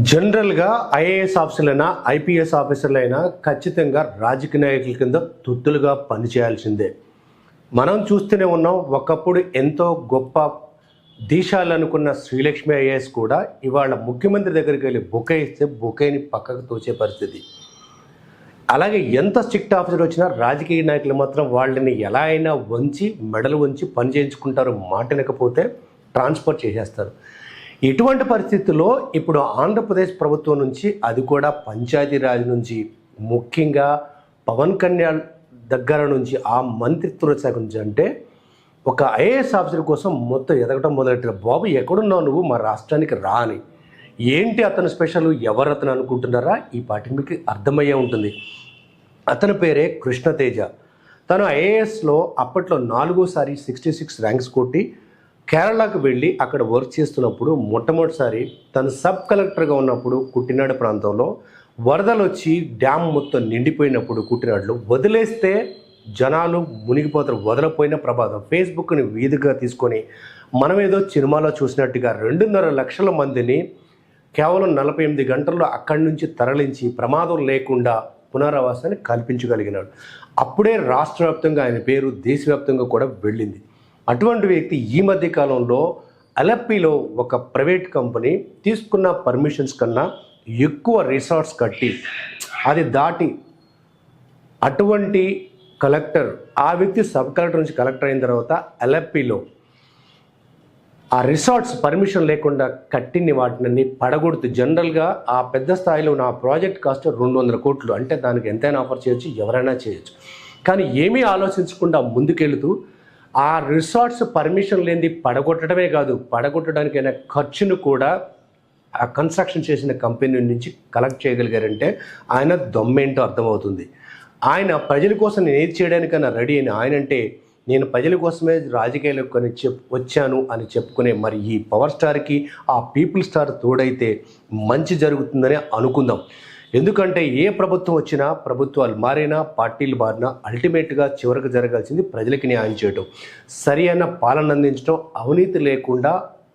జనరల్గా IAS ఆఫీసర్లైనా IPS ఆఫీసర్లైనా ఖచ్చితంగా రాజకీయ నాయకుల కింద తుత్తులుగా పనిచేయాల్సిందే. మనం చూస్తూనే ఉన్నాం ఒకప్పుడు ఎంతో గొప్ప దీశాలనుకున్న శ్రీలక్ష్మి ఐఏఎస్ కూడా ఇవాళ ముఖ్యమంత్రి దగ్గరికి వెళ్ళి బుకే ఇస్తే బుకేని పక్కకు తోచే పరిస్థితి. అలాగే ఎంత స్ట్రిక్ట్ ఆఫీసర్ వచ్చినా రాజకీయ నాయకులు మాత్రం వాళ్ళని ఎలా అయినా వంచి మెడలు వంచి పని చేయించుకుంటారు మాటినకపోతే ట్రాన్స్ఫర్ చేసేస్తారు. ఇటువంటి పరిస్థితుల్లో ఇప్పుడు ఆంధ్రప్రదేశ్ ప్రభుత్వం నుంచి అది కూడా పంచాయతీరాజ్ నుంచి ముఖ్యంగా పవన్ కళ్యాణ్ దగ్గర నుంచి ఆ మంత్రిత్వ శాఖ నుంచి అంటే ఒక ఐఏఎస్ ఆఫీసర్ కోసం మొత్తం ఎదగటం మొదలెట్టారు బాబు ఎక్కడున్నావు నువ్వు? మా రాష్ట్రానికి రాని ఏంటి అతను స్పెషల్? ఎవరు అతను అనుకుంటున్నారా? ఈ పాటికి మీకు అర్థమయ్యే ఉంటుంది. అతని పేరే కృష్ణతేజ. తను ఐఏఎస్లో అప్పట్లో నాలుగోసారి సిక్స్టీ సిక్స్ ర్యాంక్స్ కొట్టి కేరళకు వెళ్ళి అక్కడ వర్క్ చేస్తున్నప్పుడు మొట్టమొదటిసారి తను సబ్ కలెక్టర్గా ఉన్నప్పుడు కుట్టినాడు ప్రాంతంలో వరదలు వచ్చి డ్యామ్ మొత్తం నిండిపోయినప్పుడు కుట్టినాడులో వదిలేస్తే జనాలు మునిగిపోతారు వదలపోయిన ప్రమాదం ఫేస్బుక్ని వీధిగా తీసుకొని మనం ఏదో సినిమాలో చూసినట్టుగా రెండున్నర లక్షల మందిని కేవలం నలభై ఎనిమిది గంటల్లో అక్కడి నుంచి తరలించి ప్రమాదం లేకుండా పునరావాసాన్ని కల్పించగలిగినాడు. అప్పుడే రాష్ట్రవ్యాప్తంగా ఆయన పేరు దేశవ్యాప్తంగా కూడా వెళ్ళింది. అటువంటి వ్యక్తి ఈ మధ్య కాలంలో అలప్పిలో ఒక ప్రైవేట్ కంపెనీ తీసుకున్న పర్మిషన్స్ కన్నా ఎక్కువ రిసార్ట్స్ కట్టి అది దాటి అటువంటి కలెక్టర్ ఆ వ్యక్తి సబ్ కలెక్టర్ నుంచి కలెక్టర్ అయిన తర్వాత ఎల్ఎఫ్పిలో ఆ రిసార్ట్స్ పర్మిషన్ లేకుండా కట్టిన వాటిని పడగొడుతూ జనరల్గా ఆ పెద్ద స్థాయిలో ఉన్న ఆ ప్రాజెక్ట్ కాస్ట్ రెండు వందల కోట్లు. అంటే దానికి ఎంతైనా ఆఫర్ చేయొచ్చు ఎవరైనా చేయొచ్చు. కానీ ఏమీ ఆలోచించకుండా ముందుకెళ్తూ ఆ రిసార్ట్స్ పర్మిషన్ లేనిది పడగొట్టడమే కాదు పడగొట్టడానికైనా ఖర్చును కూడా ఆ కన్స్ట్రక్షన్ చేసిన కంపెనీ నుంచి కలెక్ట్ చేయగలిగారంటే ఆయన దొమ్మేంటో అర్థమవుతుంది. ఆయన ప్రజల కోసం నేను ఏది చేయడానికైనా రెడీ అని ఆయన అంటే నేను ప్రజల కోసమే రాజకీయాలకు కొని చెప్ వచ్చాను అని చెప్పుకునే మరి ఈ పవర్ స్టార్కి ఆ పీపుల్ స్టార్ తోడైతే మంచి జరుగుతుందని అనుకుందాం. ఎందుకంటే ఏ ప్రభుత్వం వచ్చినా ప్రభుత్వాలు మారినా పార్టీలు మారినా అల్టిమేట్గా చివరికి జరగాల్సింది ప్రజలకి న్యాయం చేయటం. సరి అయిన పాలన అందించడం అవినీతి లేకుండా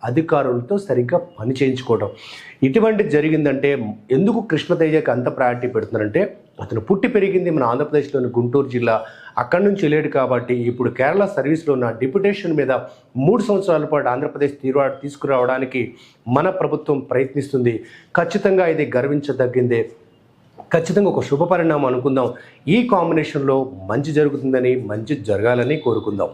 అధికారులతో సరిగ్గా పని చేయించుకోవడం ఇటువంటి జరిగిందంటే ఎందుకు కృష్ణతేజకి అంత ప్రయారిటీ పెడుతున్నారంటే అతను పుట్టి పెరిగింది మన ఆంధ్రప్రదేశ్లోని గుంటూరు జిల్లా. అక్కడి నుంచి వెళ్ళాడు కాబట్టి ఇప్పుడు కేరళ సర్వీస్లో ఉన్న డిప్యుటేషన్ మీద మూడు సంవత్సరాల పాటు ఆంధ్రప్రదేశ్ తీరు తీసుకురావడానికి మన ప్రభుత్వం ప్రయత్నిస్తుంది. ఖచ్చితంగా ఇది గర్వించదగ్గిందే ఖచ్చితంగా ఒక శుభ పరిణామం అనుకుందాం. ఈ కాంబినేషన్లో మంచి జరుగుతుందని మంచి జరగాలని కోరుకుందాం.